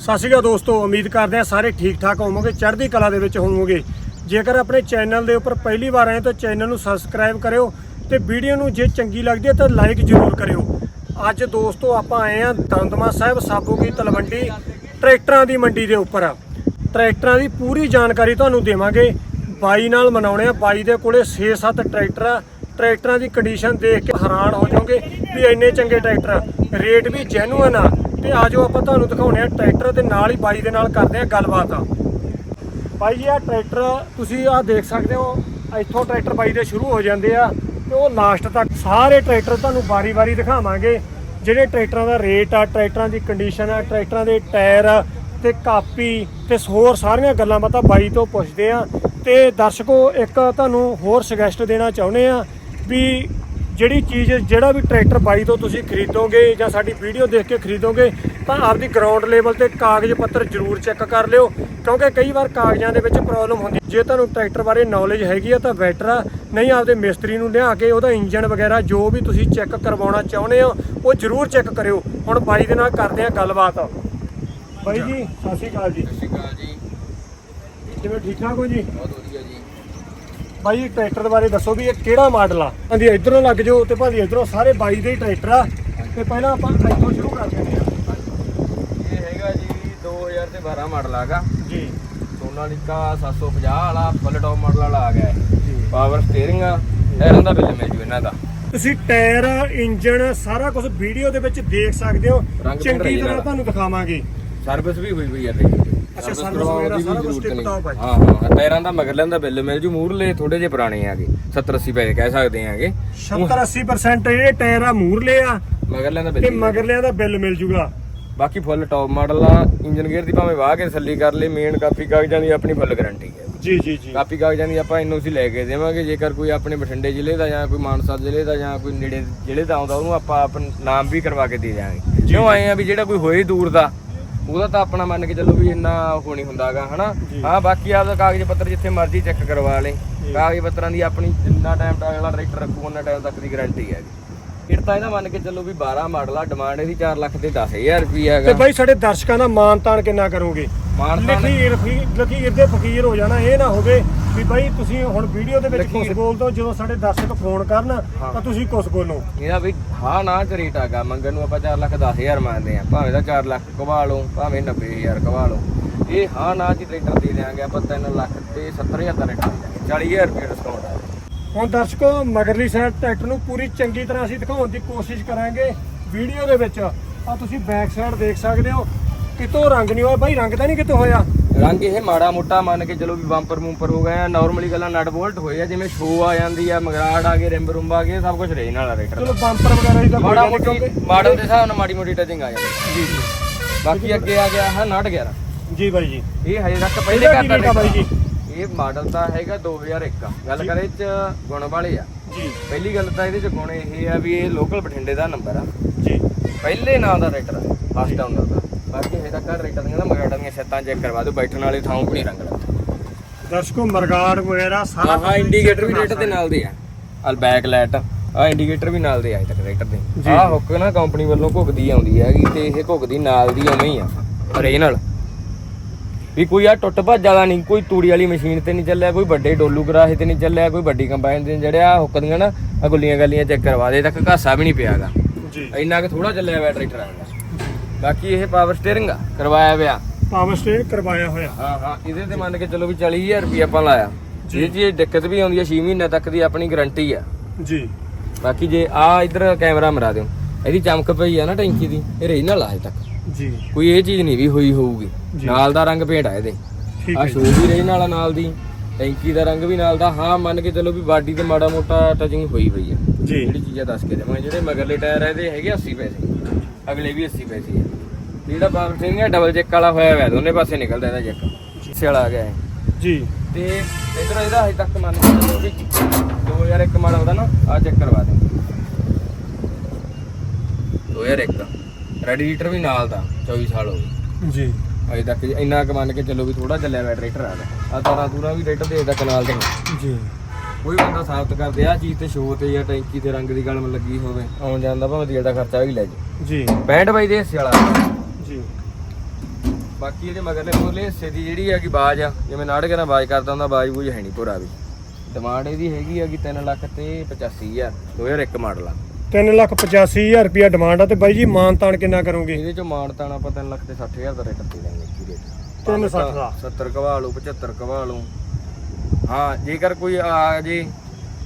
ਸਤਿ ਸ਼੍ਰੀ ਅਕਾਲ ਦੋਸਤੋ, ਉਮੀਦ ਕਰਦੇ ਹਾਂ ਸਾਰੇ ਠੀਕ ਠਾਕ ਹੋਵੋਗੇ, ਚੜ੍ਹਦੀ ਕਲਾ ਦੇ ਵਿੱਚ ਹੋਵੋਗੇ। ਜੇਕਰ ਆਪਣੇ ਚੈਨਲ ਦੇ ਉੱਪਰ ਪਹਿਲੀ ਵਾਰ ਆਏ ਤਾਂ ਚੈਨਲ ਨੂੰ ਸਬਸਕ੍ਰਾਈਬ ਕਰਿਓ ਤੇ ਵੀਡੀਓ ਨੂੰ ਜੇ ਚੰਗੀ ਲੱਗਦੀ ਹੈ ਤਾਂ ਲਾਈਕ ਜ਼ਰੂਰ ਕਰਿਓ। ਅੱਜ ਦੋਸਤੋ ਆਪਾਂ ਆਏ ਹਾਂ ਦੰਦਮਾ ਸਾਹਿਬ ਸਾਬੂ ਕੀ ਤਲਵੰਡੀ ਟਰੈਕਟਰਾਂ ਦੀ ਮੰਡੀ ਦੇ ਉੱਪਰ। ਟਰੈਕਟਰਾਂ ਦੀ ਪੂਰੀ ਜਾਣਕਾਰੀ ਤੁਹਾਨੂੰ ਦੇਵਾਂਗੇ। ਬਾਈ ਨਾਲ ਮਨਾਉਣੇ ਆ, ਬਾਈ ਦੇ ਕੋਲੇ 6-7 ਟਰੈਕਟਰ ਆ। ਟਰੈਕਟਰਾਂ ਦੀ ਕੰਡੀਸ਼ਨ ਦੇਖ ਕੇ ਹੈਰਾਨ ਹੋ ਜਾਓਗੇ ਵੀ ਇੰਨੇ ਚੰਗੇ ਟਰੈਕਟਰ ਰੇਟ ਵੀ ਜੈਨੂਅਨ ਆ। ਤੇ ਆਜੋ ਆਪਾਂ ਤੁਹਾਨੂੰ ਦਿਖਾਉਣੇ ਆ ਟਰੈਕਟਰ ਤੇ ਨਾਲ ਹੀ ਬਾਈ ਦੇ ਨਾਲ ਕਰਦੇ ਆ ਗੱਲਬਾਤ। ਆ ਬਾਈ ਜੀ ਆ ਟਰੈਕਟਰ ਤੁਸੀਂ ਆ ਦੇਖ ਸਕਦੇ ਹੋ ਇੱਥੋਂ ਟਰੈਕਟਰ ਬਾਈ ਦੇ ਸ਼ੁਰੂ ਹੋ ਜਾਂਦੇ ਆ ਤੇ ਉਹ ਲਾਸਟ ਤੱਕ ਸਾਰੇ ਟਰੈਕਟਰ ਤੁਹਾਨੂੰ ਵਾਰੀ-ਵਾਰੀ ਦਿਖਾਵਾਂਗੇ। ਜਿਹੜੇ ਟਰੈਕਟਰਾਂ ਦਾ ਰੇਟ ਆ ਟਰੈਕਟਰਾਂ ਦੀ ਕੰਡੀਸ਼ਨ ਆ ਟਰੈਕਟਰਾਂ ਦੇ ਟਾਇਰ ਆ, ਤੇ ਕਾਪੀ ਤੇ ਹੋਰ ਸਾਰੀਆਂ ਗੱਲਾਂ ਬਾਤਾਂ ਬਾਈ ਤੋਂ ਪੁੱਛਦੇ ਆ ਤੇ ਦਰਸ਼ਕੋ ਇੱਕ ਤੁਹਾਨੂੰ ਹੋਰ ਸੁਜੈਸਟ ਦੇਣਾ ਚਾਹੁੰਦੇ ਆ ਵੀ ਜਿਹੜੀ ਚੀਜ਼ ਜਿਹੜਾ ਵੀ ਟਰੈਕਟਰ ਬਾਈ ਤੋਂ ਤੁਸੀਂ ਖਰੀਦੋਗੇ ਜਾਂ ਸਾਡੀ ਵੀਡੀਓ ਦੇਖ ਕੇ ਖਰੀਦੋਗੇ ਤਾਂ ਆਪਦੀ ਗਰਾਊਂਡ ਲੈਵਲ ਤੇ ਕਾਗਜ਼ ਪੱਤਰ ਜ਼ਰੂਰ ਚੈੱਕ ਕਰ ਲਿਓ ਕਿਉਂਕਿ ਕਈ ਵਾਰ ਕਾਗਜ਼ਾਂ ਦੇ ਵਿੱਚ ਪ੍ਰੋਬਲਮ ਹੁੰਦੀ ਜੇ ਤੁਹਾਨੂੰ ਟਰੈਕਟਰ ਬਾਰੇ ਨੌਲੇਜ ਹੈਗੀ ਆ ਤਾਂ ਬੈਟਰ ਆ ਨਹੀਂ ਆਪਦੇ ਮਿਸਤਰੀ ਨੂੰ ਲਿਆ ਕੇ ਉਹਦਾ ਇੰਜਨ ਵਗੈਰਾ ਜੋ ਵੀ ਤੁਸੀਂ ਚੈੱਕ ਕਰਵਾਉਣਾ ਚਾਹੁੰਦੇ ਹੋ ਉਹ ਜ਼ਰੂਰ ਚੈੱਕ ਕਰਿਓ। ਹੁਣ ਬਾਈ ਦੇ ਨਾਲ ਕਰਦੇ ਆ ਗੱਲਬਾਤ। ਬਾਈ ਜੀ ਸਤਿ ਸ਼੍ਰੀ ਅਕਾਲ ਜੀ। ਸਤਿ ਸ਼੍ਰੀ ਅਕਾਲ ਜੀ। ਕਿਵੇਂ ਠੀਕ ਠਾਕ ਹੋ ਜੀ? ਬਹੁਤ ਵਧੀਆ ਜੀ। ਬਾਈ ਟਰੈਕਟਰ ਬਾਰੇ ਦੱਸੋ ਵੀ ਇਹ ਕਿਹੜਾ ਮਾਡਲ ਆ? ਭਾਂਦੀ ਇਧਰੋਂ ਲੱਗ ਜਾਓ ਤੇ ਭਾਂਦੀ ਇਧਰੋਂ ਸਾਰੇ ਬਾਈ ਦੇ ਹੀ ਟਰੈਕਟਰ ਆ। ਤੇ ਪਹਿਲਾਂ ਆਪਾਂ ਇੱਥੋਂ ਸ਼ੁਰੂ ਕਰਦੇ ਹਾਂ। ਇਹ ਹੈਗਾ ਜੀ 2012 ਮਾਡਲ ਆਗਾ ਜੀ। ਸੋਨਾਲੀਕਾ 750 ਵਾਲਾ ਫੁੱਲ ਟੌਪ ਮਾਡਲ ਵਾਲਾ ਆ ਗਿਆ। ਜੀ। ਪਾਵਰ ਸਟੀਅਰਿੰਗ ਆ ਇਹਨਾਂ ਦਾ ਬਿੱਲ ਮਿਲ ਜੂ ਇਹਨਾਂ ਦਾ। ਤੁਸੀਂ ਟਾਇਰ ਇੰਜਨ ਸਾਰਾ ਕੁਝ ਵੀਡੀਓ ਦੇ ਵਿੱਚ ਦੇਖ ਸਕਦੇ ਹੋ। ਚੰਗੀ ਤਰ੍ਹਾਂ। ਤੁਹਾਨੂੰ ਦਿਖਾਵਾਂਗੇ। ਸਰਵਿਸ ਵੀ ਹੋਈ ਹੋਈ ਹੈ ਦੇਖੋ ਅੱਛਾ, Service service ਕਰਵਾਉਣ ਵਗੈਰਾ ਦੀ ਵੀ ਸਾਰਾ ਕੁਛ ਜ਼ਰੂਰਤ tip ਨਹੀਂ। top ਹੈ। ਹਾਂ ਹਾਂ ਟਾਇਰਾਂ ਦਾ ਮਗਰ ਲੈਂਦਾ ਬਿੱਲ ਮਿਲ ਜੂ ਮੂਰਲੇ ਥੋੜੇ ਜਿਹੇ ਪੁਰਾਣੇ ਆਗੇ 70 80 ਪੈਸੇ ਕਹਿ ਸਕਦੇ ਆਗੇ 70 80% ਜਿਹੜੇ ਟਾਇਰ ਆ ਮੂਰਲੇ ਆ ਮਗਰ ਲੈਂਦਾ ਤੇ ਬਿੱਲ ਮਿਲ ਮਗਰਲਿਆਂ ਦਾ ਬਿੱਲ ਮਿਲ ਜੂਗਾ। ਬਾਕੀ ਫੁੱਲ ਟੌਪ ਮਾਡਲ ਆ ਇੰਜਨ ਗੇਅਰ ਦੀ ਭਾਵੇਂ ਵਾਹ ਕੇ ਤਸੱਲੀ ਕਰ ਲਈ ਮੇਨ ਕਾਪੀ ਕਾਗਜ਼ਾਂ ਦੀ ਆਪਣੀ ਫੁੱਲ ਗਾਰੰਟੀ ਹੈ ਜੀ ਜੀ ਜੀ। ਕਾਪੀ ਕਾਗਜ਼ਾਂ ਦੀ ਆਪਾਂ ਐਨਓਸੀ ਲੈ ਕੇ ਦੇਵਾਂਗੇ ਜੇਕਰ ਕੋਈ ਆਪਣੇ ਬਠਿੰਡੇ ਜ਼ਿਲ੍ਹੇ ਦਾ ਜਾਂ ਕੋਈ ਮਾਨਸਾ ਜ਼ਿਲ੍ਹੇ ਦਾ ਜਾਂ ਕੋਈ ਨੇੜੇ ਜ਼ਿਲ੍ਹੇ ਦਾ ਆਉਂਦਾ ਉਹਨੂੰ ਆਪਾਂ ਆਪਣਾ ਨਾਮ ਵੀ ਕਰਵਾ ਕੇ ਦੇ ਦਿਆਂਗੇ। ਕਿਉਂ ਆਏ ਆ ਵੀ ਜਿਹੜਾ ਕੋਈ ਹੋਏ ਦੂਰ ਦਾ ਉਹਦਾ ਤਾਂ ਆਪਣਾ ਮੰਨ ਕੇ ਚੱਲੋ ਵੀ ਇੰਨਾ ਉਹ ਨਹੀਂ ਹੁੰਦਾਗਾ ਹਨਾ। ਹਾਂ ਬਾਕੀ ਆਪਦਾ ਕਾਗਜ਼ ਪੱਤਰ ਜਿੱਥੇ ਮਰਜ਼ੀ ਚੈੱਕ ਕਰਵਾ ਲੇ। ਕਾਗਜ਼ ਪੱਤਰਾਂ ਦੀ ਆਪਣੀ ਜਿੰਨਾ ਟਾਈਮ ਤੱਕ ਅਗਲਾ ਟਰੈਕਟਰ ਰੱਖੂ ਉਹਨਾਂ ਟਾਈਮ ਤੱਕ ਦੀ ਗਾਰੰਟੀ ਹੈ ਜੀ। ਇਹ ਤਾਂ ਇਹਦਾ ਮੰਨ ਕੇ ਚੱਲੋ ਵੀ 12 ਮਾਡਲ ਆ ਡਿਮਾਂਡ ਇਹਦੀ 4 ਲੱਖ ਤੇ 10000 ਰੁਪਏ ਤੇ ਹੈਗਾ। ਬਾਈ ਸਾਡੇ ਦਰਸ਼ਕਾਂ ਦਾ ਮਾਣ ਤਾਣ ਕਿੰਨਾ ਕਰੋਗੇ? ਲਖੀਰ ਲਖੀਰ ਦੇ ਫਕੀਰ ਹੋ ਜਾਣਾ ਇਹ ਨਾ ਹੋਵੇ ਵੀ ਬਾਈ ਤੁਸੀਂ ਹੁਣ ਵੀਡੀਓ ਦੇ ਵਿੱਚ ਕੁਝ। ਬੋਲਦੇ ਜਦੋਂ ਸਾਡੇ ਦਰਸ਼ਕ ਫੋਨ ਕਰਨ। ਤਾਂ ਤੁਸੀਂ ਕੁਝ ਬੋਲੋ ਇਹਦਾ ਵੀ ਹਾਂ ਨਾ ਚ ਰੇਟ ਆਗਾ ਮੰਗਣ ਨੂੰ ਆਪਾਂ 4 ਲੱਖ 10000 ਮੰਗਦੇ ਆ ਭਾਵੇਂ ਤਾਂ 4 ਲੱਖ ਕਵਾ ਲਓ ਭਾਵੇਂ 90000 ਕਵਾ ਲਓ ਇਹ ਹਾਂ ਨਾ ਚ ਟਰੈਕਟਰ ਦੇ ਦਿਆਂਗੇ ਆਪਾਂ 3 ਲੱਖ ਤੇ 70000 ਦਾ ਰੇਟ ਦੇ ਦਿਆਂਗੇ 40000 ਰੁਪਏ ਡਿਸਕਾਊਂਟ ਆ ਹੁਣ ਦਰਸ਼ਕੋ ਮਗਰਲੀ ਸਾਈਡ ਟਰੈਕਟਰ ਨੂੰ ਪੂਰੀ ਚੰਗੀ ਤਰ੍ਹਾਂ ਅਸੀਂ ਦਿਖਾਉਣ ਦੀ ਕੋਸ਼ਿਸ਼ ਕਰਾਂਗੇ ਵੀਡੀਓ ਦੇ ਵਿੱਚ ਆ ਤੁਸੀਂ ਬੈਕ ਸਾਈਡ ਦੇਖ ਸਕਦੇ ਹੋ ਕਿਤੋਂ ਰੰਗ ਨਹੀਂ ਹੋਇਆ? ਬਾਈ ਰੰਗ ਤਾਂ ਨਹੀਂ ਕਿਤੋਂ ਹੋਇਆ? ਰੰਗ ਇਹ ਮਾੜਾ ਮੋਟਾ ਮੰਨ ਕੇ ਚਲੋ ਵੀ ਬੰਪਰ ਮੂੰਪਰ ਹੋ ਗਏ ਆ। ਨਾਰਮਲੀ ਗੱਲਾਂ ਨਟ ਬੋਲਟ ਹੋਏ ਆ ਜਿਵੇਂ ਸ਼ੋ ਆ ਜਾਂਦੀ ਆ ਮਗਰਾੜ ਆ ਗਏ ਰਿੰਬ ਰੁੰਬ ਆ ਗਏ ਸਭ ਕੁਝ ਰੇਨ ਵਾਲਾ ਰੇਟਰ ਚਲੋ ਬੰਪਰ ਵਗੈਰਾ ਦੀ ਤਾਂ ਮਾੜਾ ਮੋਟੀ ਮਾਡਲ ਦੇ ਹਿਸਾਬ ਨਾਲ ਮਾੜੀ ਮੋਟੀ ਟਚਿੰਗ ਆ ਜਾਂਦੀ। ਜੀ ਜੀ। ਬਾਕੀ ਅੱਗੇ ਆ ਗਿਆ ਹਾਂ 911 ਜੀ ਬਾਈ ਜੀ। ਇਹ ਹਜੇ ਤੱਕ ਪਹਿਲੇ ਕਰਦਾ ਆ ਬਾਈ ਜੀ? ਇਹ ਮਾਡਲ ਤਾਂ ਹੈਗਾ 2001 ਗੱਲ ਕਰੇ ਚ ਗੁਣ ਵਾਲੇ ਆ। ਜੀ। ਪਹਿਲੀ ਗੱਲ ਤਾਂ ਇਹਦੇ ਚ ਗੁਣ ਇਹ ਆ ਵੀ ਇਹ ਲੋਕਲ ਬਠਿੰਡੇ ਦਾ ਨੰਬਰ ਆ। ਜੀ। ਪਹਿਲੇ ਨਾਂ ਦਾ ਰੇਟਰ ਆ। ਫਸਟ ਆਉਂਦਾ ਬਾਕੀ ਹਜੇ ਤੱਕ ਰੇਟਰ ਦੀਆਂ ਨਾ ਮਗਾੜਾਂ ਦੀਆਂ ਛੱਤਾਂ ਚੈੱਕ ਕਰਵਾ ਦਿਓ ਬੈਠਣ ਵਾਲੀ ਥਾਂ ਕੋਈ ਨਹੀਂ ਰੰਗਦਾ ਦਰਸ਼ਕੋ ਮਰਗਾੜ ਵਗੈਰਾ ਸਾਰਾ ਆਹ ਇੰਡੀਕੇਟਰ ਵੀ ਰੇਟਰ ਦੇ ਨਾਲ ਦੇ ਆ। ਅਲ ਬੈਕ ਲਾਈਟ ਆ ਇੰਡੀਕੇਟਰ ਵੀ ਨਾਲ ਦੇ ਆ ਤੱਕ ਰੇਟਰ ਦੇ। ਜੀ। ਆਹ ਹੁੱਕ ਨਾ ਕੰਪਨੀ ਵੱਲੋਂ ਘੁੱਗਦੀ ਆਉਂਦੀ ਹੈਗੀ ਤੇ ਇਹ ਘੁੱਗਦੀ ਨਾਲ ਦੀ ਉਵੇਂ ਹੀ ਆ ਓਰੀਜਨਲ ਵੀ ਕੋਈ ਆ ਟੁੱਟ ਭੱਜ ਵਾਲਾ ਨਹੀਂ ਕੋਈ ਤੂੜੀ ਵਾਲੀ ਮਸ਼ੀਨ ਤੇ ਨਹੀਂ ਚੱਲਿਆ ਕੋਈ ਵੱਡੇ ਡੋਲੂ ਕਰਾਹੇ ਤੇ ਨਹੀਂ ਚੱਲਿਆ ਕੋਈ ਵੱਡੀ ਕੰਬਾਈਨ ਤੇ ਨਾ ਗੁੱਲੀਆਂ ਗੱਲੀਆਂ ਚੈੱਕ ਕਰਵਾ ਦੇ ਤੱਕ ਘਾਸਾ ਵੀ ਨਹੀਂ ਪਿਆਗਾ ਜੀ। ਇੰਨਾ ਕਿ ਥੋੜਾ ਚੱਲਿਆ ਹੋਇਆ ਟਰੈਕਟਰ ਬਾਕੀ ਇਹ ਪਾਵਰ ਸਟੀਅਰਿੰਗ ਆ ਕਰਵਾਇਆ ਹੋਇਆ। ਪਾਵਰ ਸਟੇਅਰ ਕਰਵਾਇਆ ਹੋਇਆ। ਹਾਂ ਹਾਂ ਇਹਦੇ ਤੇ ਮੰਨ ਕੇ ਚੱਲੋ ਵੀ 40000 ਰੁਪਏ ਆਪਾਂ ਲਾਇਆ। ਜੇ। ਜੀ ਦਿੱਕਤ ਵੀ ਆਉਂਦੀ ਹੈ 6 ਮਹੀਨੇ ਤੱਕ ਦੀ ਆਪਣੀ ਗਾਰੰਟੀ ਆ। ਜੀ। ਬਾਕੀ ਜੇ ਆ ਇਧਰ ਕੈਮਰਾ ਮਰਾ ਦਿਓ। ਇਹਦੀ ਚਮਕ ਪਈ ਆ ਨਾ ਟੈਂਕੀ ਦੀ ਇਹ ਰਹੀ ਨਾਲ ਆ ਹਜੇ ਤੱਕ। ਜੀ। ਕੋਈ ਇਹ ਚੀਜ਼ ਨਹੀਂ ਵੀ ਹੋਈ ਹੋਊਗੀ। ਜੀ। ਨਾਲ ਦਾ ਰੰਗ ਪੇਂਟ ਆ ਇਹਦੇ। ਠੀਕ ਆ ਹੈ ਸ਼ੋ ਵੀ ਰਹੀ ਨਾਲ ਨਾਲ ਦੀ ਟੈਂਕੀ ਦਾ ਰੰਗ ਵੀ ਨਾਲ ਦਾ। ਹਾਂ ਮੰਨ ਕੇ ਚੱਲੋ ਵੀ ਬਾਡੀ ਤੇ ਮਾੜਾ ਮੋਟਾ ਟਚਿੰਗ ਹੋਈ ਪਈ ਆ। ਜੀ। ਜਿਹੜੀ ਚੀਜ਼ਾਂ ਦੱਸ ਕੇ ਦੇਵਾਂਗੇ। ਜਿਹੜੇ ਮਗਰਲੇ ਟਾਇਰ ਆ ਇਹਦੇ ਹੈਗੇ 80 ਪੈਸੇ। ਅਗਲੇ ਵੀ 80 ਪੈਸੇ ਆ। ਜਿਹੜਾ ਪਾਵਰ ਸਟੀਅਰਿੰਗ ਹੈ ਡਬਲ ਚੈੱਕ ਵਾਲਾ ਹੋਇਆ ਹੋਇਆ ਦੋਨੇ ਪਾਸੇ ਨਿਕਲਦਾ ਇਹਦਾ ਚੈੱਕ ਸਿਆਲਾ ਆ ਗਿਆ ਹੈ ਜੀ। ਤੇ ਇਧਰ ਇਹਦਾ ਹਜੇ ਤੱਕ ਮੰਨ ਚੱਲੋ ਵੀ 2001 ਮਾਡਲ ਉਹਦਾ ਨਾ ਆ ਚੈੱਕ ਕਰਵਾ ਦੇ। 2001 ਰੈਡੀਏਟਰ ਵੀ ਨਾਲ ਦਾ 24 ਸਾਲ ਹੋ ਗਏ। ਜੀ। ਅਜੇ ਤੱਕ ਇੰਨਾ ਕੁ ਮੰਨ ਕੇ ਚੱਲੋ ਵੀ ਥੋੜਾ ਚੱਲਿਆ ਹੋਇਆ ਟਰੈਕਟਰ ਆ ਆ ਤਾਰਾਂ ਤੂਰਾਂ ਵੀ ਟਰੈਕਟਰ ਦੇ ਤੱਕ ਨਾਲ ਦੇ ਜੀ। ਕੋਈ ਬੰਦਾ ਸਾਬਤ ਕਰਦੇ ਆ ਚੀਜ਼ ਤੇ ਸ਼ੋਅ ਤੇ ਜਾਂ ਟੈਂਕੀ ਤੇ ਰੰਗ ਦੀ ਗਲਮ ਲੱਗੀ ਹੋਵੇ। ਆਉਣ ਜਾਣ ਦਾ ਭਾਵੇਂ ਤੇਲ ਦਾ ਖਰਚਾ ਵੀ ਲੈ ਜੇ। ਜੀ। 65 ਬਾਈ ਦੇ ਹਿੱਸੇ ਵਾਲਾ। ਜੀ। ਬਾਕੀ ਇਹਦੇ ਮਗਰਲੇ ਮੂਰਲੇ ਹਿੱਸੇ ਦੀ ਜਿਹੜੀ ਹੈਗੀ ਬਾਜ ਆ ਜਿਵੇਂ ਨਾੜਕੇ ਨਾਲ ਬਾਜ ਕਰਦਾ ਹੁੰਦਾ ਬਾਜ ਬੂਜ ਹੈ ਨਹੀਂ ਭੋਰਾ ਵੀ। ਡਿਮਾਂਡ ਇਹਦੀ ਹੈਗੀ ਹੈਗੀ 3 ਲੱਖ ਤੇ 85000 2001 ਮਾਡਲ ਆ। 385000 ਰੁਪਿਆ ਡਿਮਾਂਡ ਆ ਤੇ ਬਾਈ ਜੀ ਮਾਨ ਤਾਨ ਕਿੰਨਾ ਕਰੋਗੇ? ਇਹਦੇ ਚੋਂ ਮਾਨ ਤਾਣਾ ਆਪਾਂ 3 ਲੱਖ ਤੇ 60000 ਦਾ ਰੇਟ ਦੇ ਦਾਂਗੇ ਕੀ ਰੇਟ ਤਿੰਨ ਸੱਠ ਦਾ। 70 ਕਵਾ ਲਓ 75 ਕਵਾ ਲਓ ਹਾਂ ਜੇਕਰ ਕੋਈ ਆ ਜੇ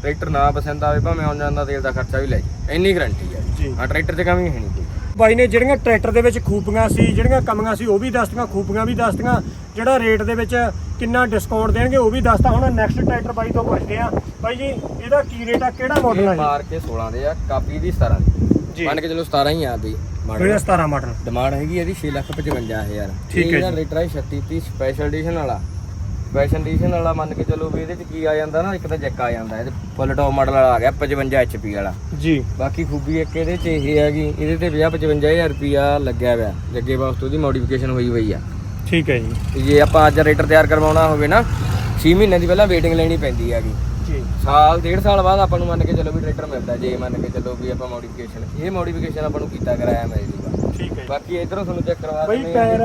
ਟਰੈਕਟਰ ਨਾ ਪਸੰਦ ਆਵੇ ਭਾਵੇਂ ਆਉਣ ਜਾਂਦਾ ਤੇਲ ਦਾ ਖਰਚਾ ਵੀ ਲੈ ਜੀ। ਇੰਨੀ ਗਾਰੰਟੀ ਹੈ ਜੀ। ਹਾਂ ਟਰੈਕਟਰ 'ਚ ਕਮੀ ਹੈ ਨਹੀਂ ਕੋਈ। ਬਾਈ ਨੇ ਜਿਹੜੀਆਂ ਟਰੈਕਟਰ ਦੇ ਵਿੱਚ ਖੂਬੀਆਂ ਸੀ ਜਿਹੜੀਆਂ ਕਮੀਆਂ ਸੀ ਉਹ ਵੀ ਦੱਸਤੀਆਂ ਖੂਬੀਆਂ ਵੀ ਦੱਸਤੀਆਂ। ਜਿਹੜਾ ਰੇਟ ਦੇ ਵਿੱਚ ਕਿੰਨਾ ਡਿਸਕਾਊਂਟ ਦੇਣਗੇ ਉਹ ਵੀ ਦੱਸਤਾ। ਹੁਣ ਨੈਕਸਟ ਟਰੈਕਟਰ ਬਾਈ ਤੋਂ ਪੁੱਛਦੇ ਆ। ਬਾਈ ਜੀ ਇਹਦਾ ਕੀ ਰੇਟ ਆ? ਕਿਹੜਾ ਮਾਡਲ ਆ ਇਹ ਮਾਰ ਕੇ 16 ਦੇ ਆ ਕਾਪੀ ਦੀ 17 ਦੀ। ਜੀ। ਮੰਨ ਕੇ ਚਲੋ 17 ਹੀ ਆ ਬਈ ਮਾਡਲ। 2017 ਮਾਡਲ। ਡਿਮਾਂਡ ਹੈਗੀ ਇਹਦੀ 655000 ਠੀਕ ਹੈ ਇਹਦਾ। ਰੇਟ ਹੈ 3630 ਸਪੈਸ਼ਲ ਐਡੀਸ਼ਨ ਵਾਲਾ। ਸਪੈਸ਼ਲ ਐਡੀਸ਼ਨ ਵਾਲਾ ਮੰਨ ਕੇ ਚਲੋ ਵੀ ਇਹਦੇ ਚ ਕੀ ਆ ਜਾਂਦਾ ਨਾ ਇੱਕ ਤਾਂ ਜੈਕ ਆ ਜਾਂਦਾ ਇਹਦੇ ਫੁੱਲ ਟੌਪ ਮਾਡਲ ਵਾਲਾ ਆ ਗਿਆ 55 HP ਵਾਲਾ। ਜੀ। ਬਾਕੀ ਖੂਬੀ ਇੱਕ ਇਹਦੇ ਚ ਇਹ ਹੈਗੀ ਇਹਦੇ ਤੇ 50 55000 ਰੁਪਿਆ ਲੱਗਿਆ ਹੋਇਆ ਜੱਗੇ ਵਾਸਤੇ ਉਹਦੀ ਮੋਡੀਫਿਕੇਸ਼ਨ ਹੋਈ ਹੋਈ ਆ। ਠੀਕ ਹੈ ਜੀ। ਜੇ ਆਪਾਂ ਅੱਜ ਰੇਟਰ ਤਿਆਰ ਕਰਵਾਉਣਾ ਹੋਵੇ ਨਾ 6 ਮਹੀਨਿਆਂ ਦੀ ਪਹਿਲਾਂ ਵੇਟਿੰਗ ਲੈਣੀ ਪੈਂਦੀ ਹੈਗੀ। ਜੀ। ਸਾਲ ਡੇਢ ਸਾਲ ਬਾਅਦ ਆਪਾਂ ਨੂੰ ਮੰਨ ਕੇ ਚੱਲੋ ਵੀ ਟਰੈਕਟਰ ਮਿਲਦਾ ਜੇ ਮੰਨ ਕੇ ਚੱਲੋ ਵੀ ਆਪਾਂ ਮੋਡੀਫਿਕੇਸ਼ਨ ਇਹ ਮੋਡੀਫਿਕੇਸ਼ਨ ਆਪਾਂ ਨੂੰ ਕੀਤਾ ਕਰਾਇਆ ਮਿਲ ਜੂਗਾ ਠੀਕ ਹੈ ਬਾਕੀ ਇਧਰੋਂ ਤੁਹਾਨੂੰ ਚੈੱਕ ਕਰਵਾ ਬਾਈ ਦਿੰਦੇ ਹਾਂ। ਟਾਇਰ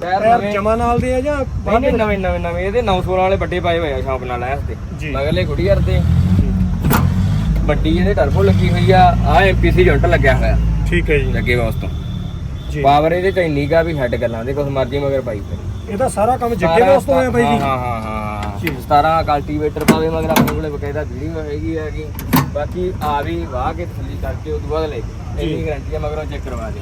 ਟਾਇਰ ਜਮਾ ਨਾਲ ਦੇ ਆ ਜਾਂ ਨਹੀਂ ਨਹੀਂ ਨਵੇਂ ਨਵੇਂ ਨਵੇਂ। ਇਹਦੇ 916 ਵਾਲੇ ਵੱਡੇ ਪਾਏ ਹੋਏ ਆ ਸ਼ਾਪ ਨਾਲ ਐਸ ਤੇ। ਮਗਰਲੇ ਗੁੜੀਅਰ ਤੇ ਵੱਡੀ ਇਹਦੇ ਟਰਬੋ ਲੱਗੀ ਹੋਈ ਆ। ਆ ਐਮਪੀਸੀ ਜੁੰਟ ਲੱਗਿਆ ਹੋਇਆ। ਠੀਕ ਹੈ ਜੀ। ਲੱਗੇ ਵਾ ਉਸ ਤੋਂ। ਜੀ। ਪਾਵਰ ਇਹਦੇ ਚ ਇੰਨੀ ਕਾ ਵੀ ਹੈਡ ਗੱਲਾਂ ਦੇ ਕੁਛ ਮਰਜ਼ੀ ਮਗਰ ਪਾਈ ਫਿਰ। ਇਹਦਾ ਸਾਰਾ ਕੰਮ ਜੱਗੇ ਦੋਸਤ ਹੋਇਆ ਬਾਈ ਜੀ। ਹਾਂ ਹਾਂ ਹਾਂ ਜੀ। 17 ਕਲਟੀਵੇਟਰ ਪਾਵੇ ਮਗਰ ਆਪਣੇ ਕੋਲੇ ਬਕਾਇਦਾ ਵੀਡੀਓ ਹੈਗੀ ਹੈਗੀ ਬਾਕੀ ਆ ਵੀ ਵਾਹ ਕੇ ਤਸੱਲੀ ਕਰਕੇ ਤੋਂ ਬਾਅਦ ਲੈ ਕੇ। ਇੰਨੀ ਗਾਰੰਟੀ ਆ ਮਗਰੋਂ ਚੈੱਕ ਕਰਵਾ ਦੇ।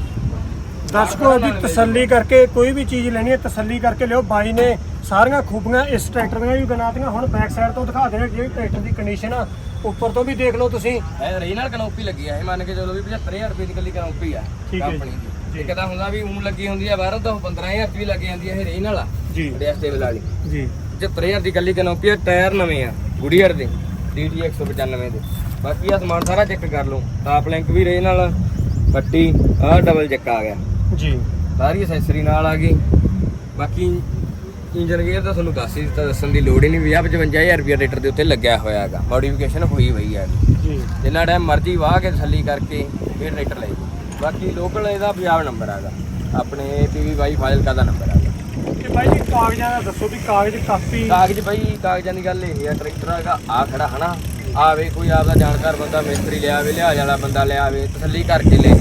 ਦਰਸ਼ਕੋ ਦੀ ਤਸੱਲੀ ਕਰਕੇ ਕੋਈ ਵੀ ਚੀਜ਼ ਲੈਣੀ ਹੈ ਤਸੱਲੀ ਕਰਕੇ ਲਿਓ। ਬਾਈ ਨੇ ਸਾਰੀਆਂ ਖੂਬੀਆਂ ਇਸ ਟਰੈਕਟਰ ਦੀਆਂ ਵੀ ਬਣਾਤੀਆਂ। ਹੁਣ ਬੈਕ ਸਾਈਡ ਤੋਂ ਦਿਖਾ ਦੇਣਾ ਜਿਹੜੀ ਟਰੈਕਟਰ ਦੀ ਕੰਡੀਸ਼ਨ ਆ ਉੱਪਰ ਤੋਂ ਵੀ ਦੇਖ ਲਓ ਤੁਸੀਂ। ਇਹ ਰੀਨਲ ਕਨੋਪੀ ਲੱਗੀ ਆ ਇਹ ਮੰਨ ਕੇ ਚਲੋ ਵੀ 75000 ਰੁਪਏ ਦੀ ਕੱਲੀ ਕਨੋਪੀ ਆ ਠੀਕ ਹੈ ਜੀ। ਕੰਪਨੀ ਦੀ। ਇੱਕ ਤਾਂ ਹੁੰਦਾ ਵੀ ਉਂ ਲੱਗੀ ਹੁੰਦੀ ਆ ਬਾਹਰੋਂ ਤਾਂ 15000 ਰੁਪਏ ਲੱਗ ਜਾਂਦੀ ਆ ਇਹ ਰੀਨਲ ਆ ਜੀ। ਡੈਸਟੇਬਲ ਵਾਲੀ। ਜੀ। 75000 ਦੀ ਕੱਲੀ ਕਨੋਪੀ ਆ ਟਾਇਰ ਨਵੇਂ ਆ ਗੁੜੀਅਰ ਦੇ DT 195 ਦੇ। ਬਾਕੀ ਆ ਸਮਾਨ ਸਾਰਾ ਚੈੱਕ ਕਰ ਲਓ। ਟਾਪ ਲਿੰਕ ਵੀ ਰੇ ਨਾਲ ਪੱਟੀ ਆ ਡਬਲ ਚੱਕ ਆ ਗਿਆ। ਜੀ। ਸਾਰੀ ਅਸੈਸਰੀ ਨਾਲ ਆ ਗਈ। ਬਾਕੀ ਇੰਜਨ ਗੇਅਰ ਤਾਂ ਤੁਹਾਨੂੰ ਦੱਸ ਹੀ ਦਿੱਤਾ ਦੱਸਣ ਦੀ ਲੋੜ ਹੀ ਨਹੀਂ। 50 55000 ਰੁਪਏ ਰੇਟਰ ਦੇ ਉੱਤੇ ਲੱਗਿਆ ਹੋਇਆ ਹੈਗਾ। ਮੋਡੀਫਿਕੇਸ਼ਨ ਹੋਈ ਹੋਈ ਹੈ। ਜੀ। ਜਿੰਨਾ ਟਾਈਮ ਮਰਜ਼ੀ ਵਾਹ ਕੇ ਤਸੱਲੀ ਕਰਕੇ ਫਿਰ ਰੇਟਰ ਲੈ ਜਾਓ। ਬਾਕੀ ਲੋਕਲ ਇਹਦਾ ਪੰਜਾਬ ਨੰਬਰ ਹੈਗਾ। ਆਪਣੇ ਪੀਵੀ ਬਾਈ ਫਾਜ਼ਿਲਕਾ ਦਾ ਨੰਬਰ ਹੈਗਾ। ਤੇ ਬਾਈ ਜੀ ਕਾਗਜ਼ਾਂ ਦਾ ਦੱਸੋ ਵੀ ਕਾਗਜ਼ ਕਾਪੀ। ਕਾਗਜ਼ ਬਾਈ ਕਾਗਜ਼ਾਂ ਦੀ ਗੱਲ ਇਹ ਹੈ ਟਰੈਕਟਰ ਹੈਗਾ ਆ ਖੜਾ ਹਨਾ। ਆਵੇ ਕੋਈ ਆਪਦਾ ਜਾਣਕਾਰ ਬੰਦਾ ਮਿਸਤਰੀ ਲਿਆਵੇ ਲਿਹਾਜ਼ ਵਾਲਾ ਬੰਦਾ ਲਿਆਵੇ ਤਸੱਲੀ ਕਰਕੇ ਲੈ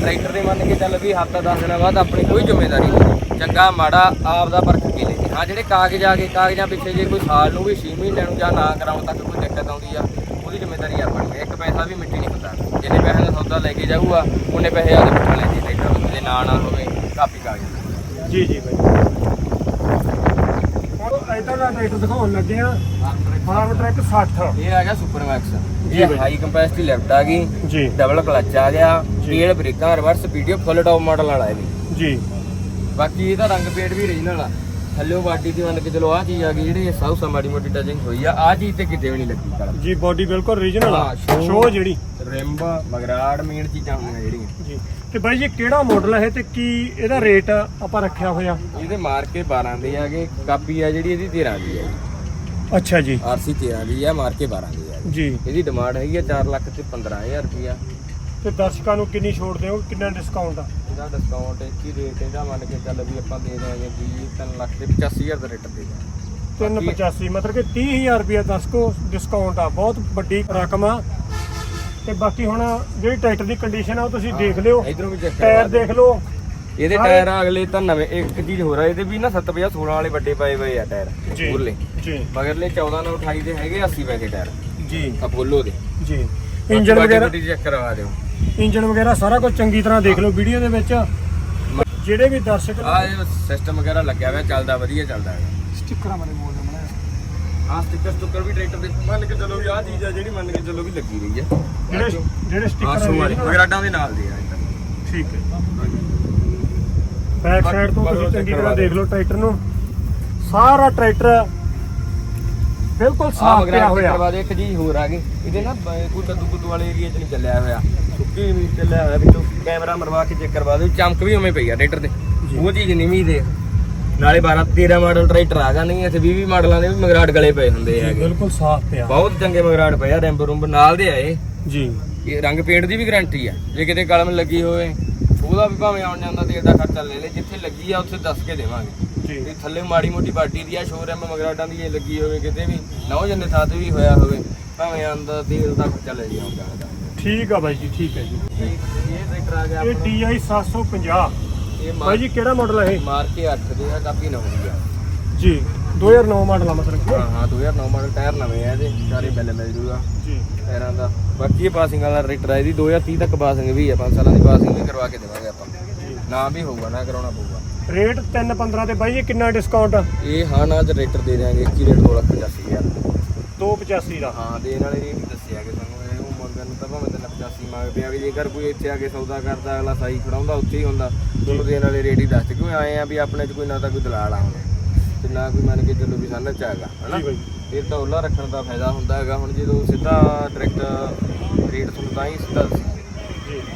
ਟਰੈਕਟਰ ਦੇ ਮੰਨ ਕੇ ਚੱਲ ਵੀ ਹਫਤਾ 10 ਦਿਨਾਂ ਬਾਅਦ ਆਪਣੀ ਕੋਈ ਜ਼ਿੰਮੇਵਾਰੀ ਨਹੀਂ। ਚੰਗਾ ਮਾੜਾ ਆਪਦਾ ਪਰਖ ਕੇ ਲੈ ਹਾਂ ਜਿਹੜੇ ਕਾਗਜ਼ ਆ ਗਏ ਕਾਗਜ਼ਾਂ ਪਿੱਛੇ ਜੇ ਕੋਈ ਸਾਲ ਨੂੰ ਵੀ 6 ਮਹੀਨਿਆਂ ਨੂੰ ਜਾਂ ਨਾ ਕਰਾਉਣ ਤੱਕ ਕੋਈ ਦਿੱਕਤ ਆਉਂਦੀ ਆ ਉਹਦੀ ਜ਼ਿੰਮੇਵਾਰੀ ਆਪਣੀ ਹੈ। ਇੱਕ ਪੈਸਾ ਵੀ ਮਿੱਟੀ ਨਹੀਂ ਹੁੰਦਾ। ਜਿੰਨੇ ਪੈਸੇ ਦਾ ਸੌਦਾ ਲੈ ਕੇ ਜਾਊਗਾ ਉਹਨੇ ਪੈਸੇ ਆਦੇ ਪੁੱਠਾ ਲੈ ਜੇ ਟਰੈਕਟਰ ਦੇ। ਨਾ ਨਾ ਹੋਵੇ ਕਾਪੀ ਕਾਗਜ਼ ਜੀ ਜੀ ਬਾਈ। ਹੁਣ ਇਦਾਂ ਦਾ ਟਰੈਕਟਰ ਦਿਖਾਉਣ ਲੱਗੇ ਆ। ਫਾਰਮ ਟਰੈਕ 60 ਇਹ ਆ ਗਿਆ ਸੁਪਰ ਮੈਕਸ ਇਹ। ਹਾਈ ਕੰਪੈਸਿਟੀ ਲੈਫਟ ਆ ਗਈ। ਜੀ। ਡਬਲ ਕਲਚ ਆ ਗਿਆ। ਏਲ ਬ੍ਰੇਕਾਂ reverse video full top model ਵਾਲਾ ਇਹ ਜੀ। ਬਾਕੀ ਇਹਦਾ ਰੰਗ ਪੇਂਟ ਵੀ ਰੀਜਨਲ ਆ। ਥੱਲੇ ਬਾਡੀ ਦੀ ਮੰਨ ਕੇ ਚਲੋ ਆ ਚੀਜ਼ ਆ ਗਈ ਜਿਹੜੀ ਸਾਊ ਸਾ ਮਾੜੀ ਮੋਟੀ ਟਚਿੰਗ ਹੋਈ ਆ। ਆ ਚੀਜ਼ ਤੇ ਕਿਤੇ ਵੀ ਨਹੀਂ ਲੱਗੀ ਕਲਰ ਜੀ ਬਾਡੀ ਬਿਲਕੁਲ ਰੀਜਨਲ ਆ। ਸ਼ੋ ਜਿਹੜੀ। ਰਿੰਬ ਮਗਰਾੜ ਮੇਨ ਚੀਜ਼ਾਂ ਹੁੰਦੀਆਂ ਜਿਹੜੀਆਂ। ਜੀ। ਤੇ ਬਾਈ ਜੀ ਕਿਹੜਾ ਮਾਡਲ ਹੈ ਤੇ ਕੀ ਇਹਦਾ ਰੇਟ ਆਪਾਂ ਰੱਖਿਆ ਹੋਇਆ? ਇਹਦੇ ਮਾਰ ਕੇ 12 ਦੇ ਆਗੇ ਕਾਪੀ ਆ ਜਿਹੜੀ ਇਹਦੀ 13 ਦੀ ਆ ਅੱਛਾ ਜੀ। ਆਰਸੀ 13 ਦੀ ਆ ਮਾਰ ਕੇ 12 ਦੀ ਆ ਜੀ। ਇਹਦੀ ਡਿਮਾਂਡ ਹੈਗੀ ਆ 4 ਲੱਖ ਤੇ 15000 ਰੁਪਿਆ ਤੇ ਦਰਸ਼ਕਾਂ ਨੂੰ ਕਿੰਨੀ ਛੋਟ ਦਿਓ ਕਿੰਨਾ ਡਿਸਕਾਊਂਟ ਆ? ਇਹਦਾ ਡਿਸਕਾਊਂਟ ਹੀ ਰੇਟ ਇਹਦਾ ਮੰਨ ਕੇ ਚੱਲ ਵੀ ਆਪਾਂ ਦੇ ਦਿਆਂਗੇ ਵੀ 3 ਲੱਖ ਤੇ 85000 ਦਾ ਰੇਟ ਦੇ ਦਿਆਂਗੇ 385 ਮਤਲਬ ਕਿ 30000 ਰੁਪਏ ਦਰਸ਼ਕੋ ਡਿਸਕਾਊਂਟ ਆ ਬਹੁਤ ਵੱਡੀ ਰਕਮ ਆ। ਤੇ ਬਾਕੀ ਹੁਣ ਜਿਹੜੀ ਟਰੈਕਟਰ ਦੀ ਕੰਡੀਸ਼ਨ ਆ ਉਹ ਤੁਸੀਂ ਦੇਖ ਲਿਓ। ਇਧਰੋਂ ਵੀ ਚੈੱਕ ਟਾਇਰ ਦੇਖ ਲਓ। ਇਹਦੇ ਟਾਇਰ ਅਗਲੇ ਤਾਂ ਨਵੇਂ ਇੱਕ ਚੀਜ਼ ਹੋਰ ਆ ਇਹਦੇ ਵੀ ਨਾ 750 16 ਵਾਲੇ ਵੱਡੇ ਪਏ ਹੋਏ ਆ ਟਾਇਰ ਜੀ ਜੀ। ਮਗਰਲੇ 14 ਨਾਲ 28 ਦੇ ਹੈਗੇ 80 ਪੈਸੇ ਟਾਇਰ ਜੀ। ਅਪੋਲੋ ਦੇ ਜੀ। ਇੰਜਨ ਵਗੈਰਾ ਚੈੱਕ ਕਰਵਾ ਦਿਓ। ਇੰਜਨ ਵਗੈਰਾ ਸਾਰਾ ਕੁਝ ਚੰਗੀ ਤਰ੍ਹਾਂ ਦੇਖ ਲਓ ਵੀਡੀਓ ਦੇ ਵਿੱਚ। ਜਿਹੜੇ ਵੀ ਦਰਸ਼ਕ ਆ ਇਹ ਸਿਸਟਮ ਵਗੈਰਾ ਲੱਗਿਆ ਹੋਇਆ ਚੱਲਦਾ ਵਧੀਆ ਚੱਲਦਾ ਹੈ ਸਟickਰਾਂ ਬਾਰੇ ਬੋਲਦੇ ਮਣਾ ਆ ਸਟicker ਸਟੁੱਕਰ ਵੀ ਟਰੈਕਟਰ ਦੇ ਮੰਨ ਕੇ ਚੱਲੋ ਵੀ ਆ ਚੀਜ਼ ਆ ਜਿਹੜੀ ਮੰਨ ਕੇ ਚੱਲੋ ਵੀ ਲੱਗੀ ਰਹੀ ਆ। ਜਿਹੜੇ ਜਿਹੜੇ ਸਟicker ਮਗਰਾਡਾਂ ਦੇ ਨਾਲ ਦੇ ਆ ਠੀਕ ਹੈ। ਬੈਕ ਸਾਈਡ ਤੋਂ ਤੁਸੀਂ ਚੰਗੀ ਤਰ੍ਹਾਂ ਦੇਖ ਲਓ ਟਰੈਕਟਰ ਨੂੰ। ਸਾਰਾ ਟਰੈਕਟਰ ਬਿਲਕੁਲ ਸਾਫ਼ ਪਿਆ ਹੋਇਆ। ਕਰਵਾ ਦੇ ਇੱਕ ਚੀਜ਼ ਹੋਰ ਆ ਗਈ ਇਹਦੇ ਨਾ ਬ- ਕੋਈ ਕੱਦੂ ਕੁੱਦੂ ਵਾਲੇ ਏਰੀਆ 'ਚ ਨਹੀਂ ਚੱਲਿਆ ਹੋਇਆ। ਸੁੱਕੀ ਵੀ ਚੱਲਿਆ ਹੋਇਆ ਵਿੱਚੋਂ। ਕੈਮਰਾ ਮਰਵਾ ਕੇ ਚੈੱਕ ਕਰਵਾ ਦਿਓ। ਚਮਕ ਵੀ ਉਵੇਂ ਪਈ ਆ ਟਰੈਕਟਰ ਤੇ। ਜੀ। ਉਹ ਚੀਜ਼ ਨਹੀਂ ਵੀ ਦੇ ਨਾਲੇ 12 13 ਮਾਡਲ ਟਰੈਕਟਰ ਆ ਗਾ ਨਹੀਂ ਇੱਥੇ 20 20 ਮਾਡਲਾਂ ਦੇ ਵੀ ਮਗਰਾੜ ਗਲੇ ਪਏ ਹੁੰਦੇ ਹੈਗੇ। ਬਿਲਕੁਲ ਸਾਫ਼ ਪਿਆ। ਬਹੁਤ ਚੰਗੇ ਮਗਰਾੜ ਪਏ ਆ ਰੈਂਬ ਰੂੰਬ ਨਾਲ ਦੇ ਆਏ। ਜੀ। ਇਹ ਰੰਗ ਪੇਂਟ ਦੀ ਵੀ ਗਾਰੰਟੀ ਆ। ਜੇ ਕਿਤੇ ਕਲਮ ਲੱਗੀ ਹੋਵੇ ਉਹਦਾ ਵੀ ਭਾਵੇਂ ਆਉਣ ਜਾਂਦਾ ਤੇਲ ਦਾ ਖਰਚਾ ਲੈ ਲੈ। ਜਿੱਥੇ ਲੱਗੀ ਆ ਉੱਥੇ ਦੱਸ ਕੇ ਦੇਵਾਂਗੇ। ਤੇ ਥੱਲੇ ਮਾੜੀ ਮੋਟੀ ਬਾਡੀ ਦੀ ਆ ਸ਼ੋਰੂਮ ਮਗਰਾਡਾਂ ਦੀ ਇਹ ਲੱਗੀ ਹੋਵੇ ਕਿਤੇ ਵੀ ਨੌ ਜੰਨੇ ਥਾਂ ਤੇ ਵੀ ਹੋਇਆ ਹੋਵੇ ਭਾਵੇਂ ਆਂਦਾ ਤੇਲ ਦਾ ਖਰਚਾ ਲੈ ਜੀ ਆਉਂਦਾ ਠੀਕ ਆ ਬਾਈ ਜੀ ਠੀਕ ਹੈ ਜੀ। ਇਹ ਟਰੈਕਟਰ ਆ ਗਿਆ ਇਹ ਆਪਣਾ DI 750 ਇਹ ਬਾਈ ਜੀ ਕਿਹੜਾ ਮਾਡਲ ਹੈ ਇਹ? ਮਾਰ ਕੇ 8 ਦੇ ਆ ਕਾਪੀ ਨਵੀਂ ਆ। ਜੀ 2009 ਮਾਡਲ ਆ ਮਤਲਬ ਹਾਂ ਹਾਂ 2009 ਮਾਡਲ ਟਾਇਰ ਨਵੇਂ ਆ ਇਹਦੇ ਸਾਰੇ ਬਿੱਲ ਮਿਲ ਜੂਗਾ। ਜੀ। ਟਾਇਰਾਂ ਦਾ। ਬਾਕੀ ਇਹ ਪਾਸਿੰਗ ਵਾਲਾ ਟਰੈਕਟਰ ਆ ਇਹਦੀ 2030 ਤੱਕ ਪਾਸਿੰਗ ਵੀ ਆ 5 ਸਾਲਾਂ ਦੀ ਪਾਸਿੰਗ ਵੀ ਕਰਵਾ ਕੇ ਦੇਵਾਂਗੇ ਆਪਾਂ। ਜੀ। ਨਾ ਵੀ ਹੋਊਗਾ ਨਾ ਕਰਾਉਣਾ ਪਊਗਾ। ਰੇਟ 315 ਤੇ ਬਾਈ ਜੀ ਕਿੰਨਾ ਡਿਸਕਾਊਂਟ ਇਹ ਹਾਂ ਨਾ ਟਰੈਕਟਰ ਦੇ ਦਿਆਂਗੇ ਕੀ ਰੇਟ 2 ਲੱਖ 85000 285 ਦਾ ਹਾਂ ਦੇਣ ਵਾਲੇ ਰੇਟ ਹੀ ਦੱਸਿਆ ਕਿ ਸਾਨੂੰ ਇਹ ਉਹ ਮੰਗਣ ਨੂੰ ਤਾਂ ਭਾਵੇਂ ਤਾਂ 85 ਮੰਗਦੇ ਆ ਵੀ ਜੇਕਰ ਕੋਈ ਇੱਥੇ ਆ ਕੇ ਸੌਦਾ ਕਰਦਾ ਅਗਲਾ ਸਾਈ ਖੜਾਉਂਦਾ ਉੱਥੇ ਹੀ ਹੁੰਦਾ। ਤੁਹਾਨੂੰ ਦੇਣ ਵਾਲੇ ਰੇਟ ਹੀ ਦੱਸ ਦੇ ਕਿਉਂ ਆਏ ਆ ਵੀ ਆਪਣੇ 'ਚ ਕੋਈ ਨਾ ਤਾਂ ਕੋਈ ਦਲਾਲ ਆ ਹੁਣ। ਤੇ ਨਾ ਕੋਈ ਮੰਨ ਕੇ ਚੱਲੋ ਵੀ ਸਾਨੂੰ ਚ ਹੈਗਾ ਹਨਾ? ਇਹ ਤਾਂ ਉਹਲਾ ਰੱਖਣ ਦਾ ਫਾਇਦਾ ਹੁੰਦਾ ਹੈਗਾ। ਹੁਣ ਜਦੋਂ ਸਿੱਧਾ ਡਾਇਰੈਕਟ ਰੇਟ ਤੁਹਾਨੂੰ ਤਾਂ ਹੀ ਸਿੱਧਾ ਜੀ।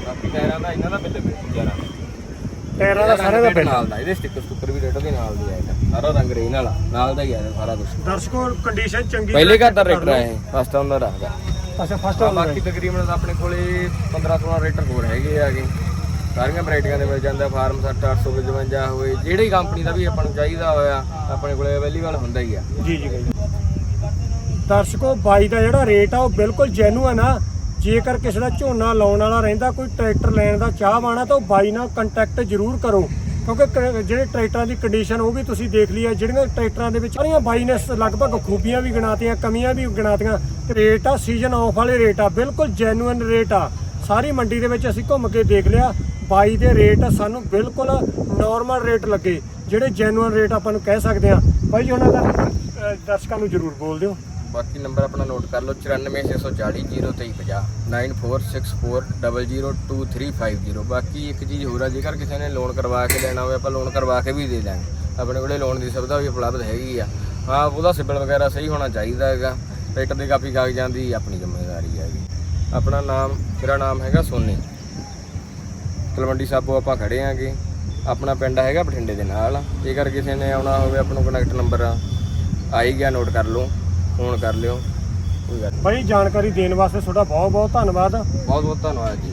ਬਾਕੀ ਟਾਇਰਾਂ ਦਾ ਇਹਨਾਂ ਦਾ ਬਿੱਲ ਮਿਲ ਜਾਣਾ ਟਾਇਰਾਂ ਦਾ ਸਾਰਿਆਂ ਦਾ ਬਿੱਲ ਨਾਲ ਦਾ ਇਹਦੇ ਸਟicker ਸਟੁੱਕਰ ਵੀ ਰੇਟ ਦੇ ਨਾਲ ਦੀ ਆਏਗਾ ਸਾਰਾ ਰੰਗ ਰੇਨ ਵਾਲਾ ਨਾਲ ਦਾ ਹੀ ਆਇਆ ਸਾਰਾ ਕੁਝ ਦਰਸ਼ਕੋ ਕੰਡੀਸ਼ਨ ਚੰਗੀ ਪਹਿਲੇ ਘਰ ਦਾ ਟਰੈਕਟਰ ਹੈ ਇਹ ਫਸਟ ਆਉਂਦਾ ਰੱਖਦਾ ਅੱਛਾ ਫਸਟ ਹਾਂ, ਬਾਕੀ ਤਕਰੀਬਨ ਆਪਣੇ ਕੋਲੇ 15 16 ਰੇਟਰ ਹੋਰ ਹੈਗੇ ਆਗੇ ਸਾਰੀਆਂ ਵੈਰਾਈਟੀਆਂ ਦੇ ਮਿਲ ਜਾਂਦਾ ਫਾਰਮ 60 855 ਹੋਵੇ ਜਿਹੜੀ ਕੰਪਨੀ ਦਾ ਵੀ ਆਪਾਂ ਨੂੰ ਚਾਹੀਦਾ ਹੋਇਆ ਆਪਣੇ ਕੋਲੇ ਅਵੇਲੇਬਲ ਹੁੰਦਾ ਹੀ ਆ। ਜੀ ਜੀ ਦਰਸ਼ਕੋ ਬਾਈ ਦਾ ਜਿਹੜਾ ਰੇਟ ਆ ਉਹ ਬਿਲਕੁਲ ਜੈਨੂਅਨ ਆ। ਜੇਕਰ ਕਿਸੇ ਦਾ ਝੋਨਾ ਲਾਉਣ ਵਾਲਾ ਰਹਿੰਦਾ, ਕੋਈ ਟਰੈਕਟਰ ਲੈਣ ਦਾ ਚਾਹਵਾਨ ਤਾਂ ਉਹ ਬਾਈ ਨਾਲ ਕੰਟੈਕਟ ਜ਼ਰੂਰ ਕਰੋ। ਕਿਉਂਕਿ ਕ- ਜਿਹੜੇ ਟਰੈਕਟਰਾਂ ਦੀ ਕੰਡੀਸ਼ਨ ਉਹ ਵੀ ਤੁਸੀਂ ਦੇਖ ਲਈ ਆ, ਜਿਹੜੀਆਂ ਟਰੈਕਟਰਾਂ ਦੇ ਵਿੱਚ ਸਾਰੀਆਂ ਬਾਈ ਨੇ ਲਗਭਗ ਖੂਬੀਆਂ ਵੀ ਗਿਣਾਤੀਆਂ, ਕਮੀਆਂ ਵੀ ਗਿਣਾਤੀਆਂ। ਰੇਟ ਆ ਸੀਜ਼ਨ ਆਫ ਵਾਲੇ ਰੇਟ ਆ, ਬਿਲਕੁਲ ਜੈਨੂਅਨ ਰੇਟ ਆ। ਸਾਰੀ ਮੰਡੀ ਦੇ ਵਿੱਚ ਅਸੀਂ ਘੁੰਮ ਕੇ ਦੇਖ ਲਿਆ, ਬਾਈ ਦੇ ਰੇਟ ਸਾਨੂੰ ਬਿਲਕੁਲ ਨਾਰਮਲ ਰੇਟ ਲੱਗੇ, ਜਿਹੜੇ ਜੈਨੂਅਨ ਰੇਟ ਆਪਾਂ ਨੂੰ ਕਹਿ ਸਕਦੇ ਆ। ਬਾਈ ਜੀ ਉਹਨਾਂ ਦਾ ਦਰਸ਼ਕਾਂ ਨੂੰ ਜ਼ਰੂਰ ਬੋਲ ਦਿਓ। ਬਾਕੀ ਨੰਬਰ ਆਪਣਾ ਨੋਟ ਕਰ ਲਓ 9464400350 9464002350 ਬਾਕੀ ਇੱਕ ਚੀਜ਼ ਹੋਰ ਆ, ਜੇਕਰ ਕਿਸੇ ਨੇ ਲੋਨ ਕਰਵਾ ਕੇ ਲੈਣਾ ਹੋਵੇ, ਆਪਾਂ ਲੋਨ ਕਰਵਾ ਕੇ ਵੀ ਦੇ ਦਾਂਗੇ ਆਪਣੇ ਕੋਲੇ ਲੋਨ ਦੀ ਸੁਵਿਧਾ ਵੀ ਉਪਲਬਧ ਹੈਗੀ ਆ। ਹਾਂ, ਉਹਦਾ ਸਿਬਲ ਵਗੈਰਾ ਸਹੀ ਹੋਣਾ ਚਾਹੀਦਾ ਹੈਗਾ। ਟਰੈਕਟਰ ਦੀ ਕਾਪੀ ਕਾਗਜ਼ਾਂ ਦੀ ਆਪਣੀ ਜ਼ਿੰਮੇਵਾਰੀ ਹੈਗੀ। ਆਪਣਾ ਨਾਮ, ਮੇਰਾ ਨਾਮ ਹੈਗਾ ਸੋਨੀ। ਤਲਵੰਡੀ ਸਾਬੋ ਆਪਾਂ ਖੜੇ ਆਂਗੇ ਆਪਣਾ ਪਿੰਡ ਹੈਗਾ ਬਠਿੰਡੇ ਦੇ ਨਾਲ। ਜੇਕਰ ਕਿਸੇ ਨੇ ਆਉਣਾ ਹੋਵੇ, ਆਪਾਂ ਨੂੰ ਕਨੈਕਟ ਨੰਬਰ ਆਈ ਗਿਆ ਨੋਟ ਕਰ ਲਓ। ਫੋਨ ਕਰ ਲਿਓ। ਕੋਈ ਗੱਲ ਨੀ। ਬਾਈ ਜਾਣਕਾਰੀ ਦੇਣ ਵਾਸਤੇ ਤੁਹਾਡਾ ਬਹੁਤ ਬਹੁਤ ਧੰਨਵਾਦ। ਬਹੁਤ ਬਹੁਤ ਧੰਨਵਾਦ ਜੀ।